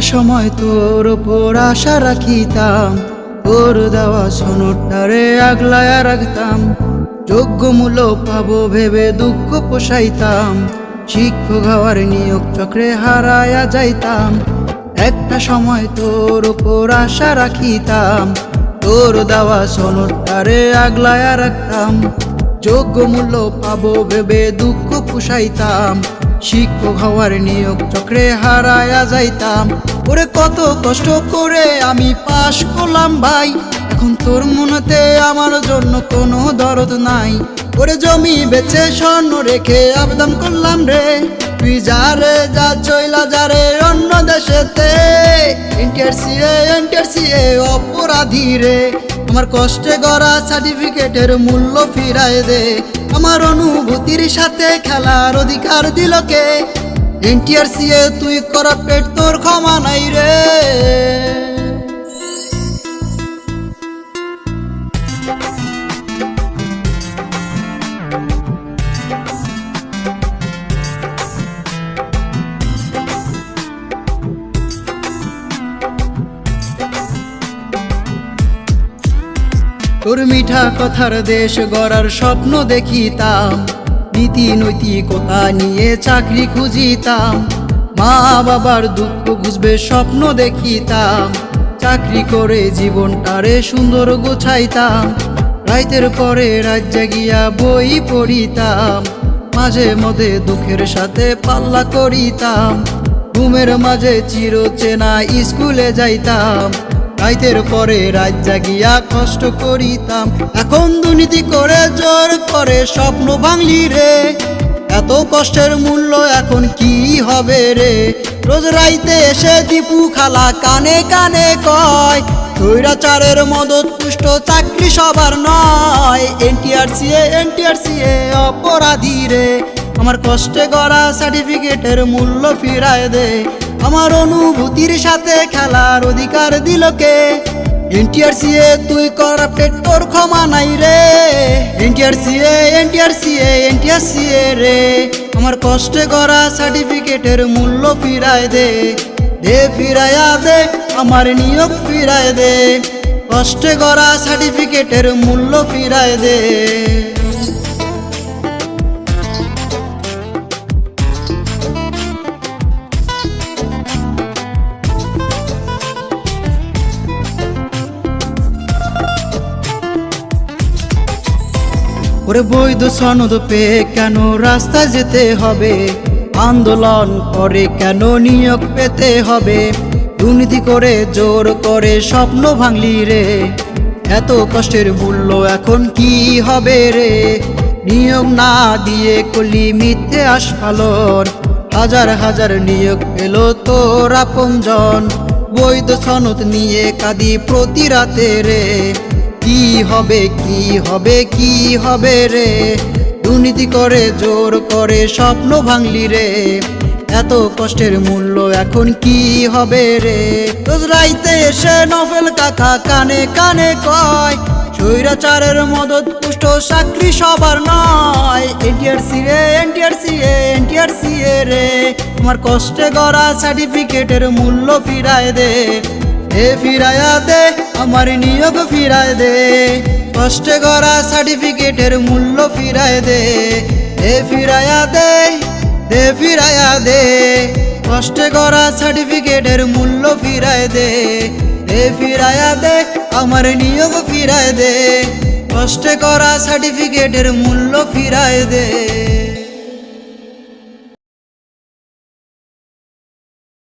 সময় তোর ওপর আশা রাখিতাম। তোর দেওয়া সনটারে আগলায়া রাখতাম। যোগ্য মূল্য পাবো ভেবে দুঃখ পোষাইতাম। শিক্ষক হওয়ার নিয়োগ চক্রে হারায়া যাইতাম। একটা সময় তোর ওপর আশা রাখিতাম। তোর দেওয়া সনটারে আগলায়া রাখতাম। যোগ্য মূল্য পাবো ভেবে দুঃখ পুষাইতাম। শিক্ষক হওয়ার নিয়োগ চক্রে হারায়া যাইতাম। ওরে কত কষ্ট করে আমি পাশ করলাম ভাই। এখন তোর মনেতে আমার জন্য কোনো দরদ নাই। ওরে জমি বেচে স্বর্ণ রেখে আবেদন করলাম রে। তুই যা রে, যা চইলা যা রে অন্য দেশেতে। এনটিআর সিএ এনটিআর সিএ অপরাধী রে। আমার কষ্টে গড়া সার্টিফিকেটের মূল্য ফিরায় দে। আমার অনুভূতির সাথে খেলার অধিকার দিল কে? এ তুই তুই পেট তোর ক্ষমা নাই রে। তোর মিঠা কথার দেশ গড়ার স্বপ্ন দেখিতাম। নীতি নৈতিকতা নিয়ে চাকরি খুঁজিতাম। মা বাবার দুঃখ বুঝবে স্বপ্ন দেখিতাম। চাকরি করে জীবনটারে সুন্দর গোছাইতাম। রাইতের পরে রাত জাগিয়া বই পড়িতাম। মাঝে মধ্যে দুঃখের সাথে পাল্লা করিতাম। ঘুমের মাঝে চির চেনা স্কুলে যাইতাম। রাইতের পরে রাত জাগিয়া কষ্ট করিতাম। এখন দুর্নীতি করে জোর করে স্বপ্ন ভাঙলি রে। এত কষ্টের মূল্য এখন কি হবে রে? রোজ রাইতে এসে দীপু খালা কানে কানে কয়, স্বৈরাচারের মদত পুষ্ট চাকরি সবার নয়। এনটিআর সিএ এনটিআর সিএ অপরাধী রে। আমার কষ্টে গড়া সার্টিফিকেটের মূল্য ফিরায় দে। আমার অনুভূতির সাথে খেলার অধিকার দিল কে? এনটিআর সিএ তুই করাপ্টেড তোর ক্ষমা নাই রে। NTR CA NTR CA NTR CA রে। আমার কষ্টে গড়া সার্টিফিকেটের মূল্য ফিরায় দে। দে, ফিরায়া দে, আমার নিয়োগ ফিরায় দে। কষ্টে গড়া সার্টিফিকেটের মূল্য ফিরায় দে। ওরে বৈধ সনদ পেয়ে কেন রাস্তা যেতে হবে? আন্দোলন করে কেন নিয়োগ পেতে হবে? দুর্নীতি করে জোর করে স্বপ্ন ভাঙলি রে। এত কষ্টের মূল্য এখন কি হবে রে? নিয়োগ না দিয়ে কলি মিথ্যে আস্ফালন। হাজার হাজার নিয়োগ পেল তোর আপনজন। বৈধ সনদ নিয়ে কাঁদি প্রতি রাতে রে। কি হবে কি হবে কি হবে রে? দুর্নীতি করে, জোর করে, স্বপ্ন ভাঙলি রে। এত কষ্টের মূল্য এখন কি হবে রে? রাইতে এসে নফেল কাকা কানে কানে কয়, স্বৈরাচারের মদত, পুষ্ট চাকরি সবার নয়। এনটিআর সি রে NTR C A NTR C A রে। আমার কষ্টে গড়া সার্টিফিকেটের মূল্য ফিরায় দে। এ ফিরায়া দে। আমার নিয়োগ ফিরায় দে। কষ্টে গড়া সার্টিফিকেটের মূল্য ফিরায় দে। এ ফিরায়া দে দে ফিরায়া দে। কষ্টে গড়া সার্টিফিকেটের মূল্য ফিরায় দে। এ ফিরায়া দে, আমার নিয়োগ ফিরায় দে। কষ্টে করা সার্টিফিকেটের মূল্য ফিরায় দে।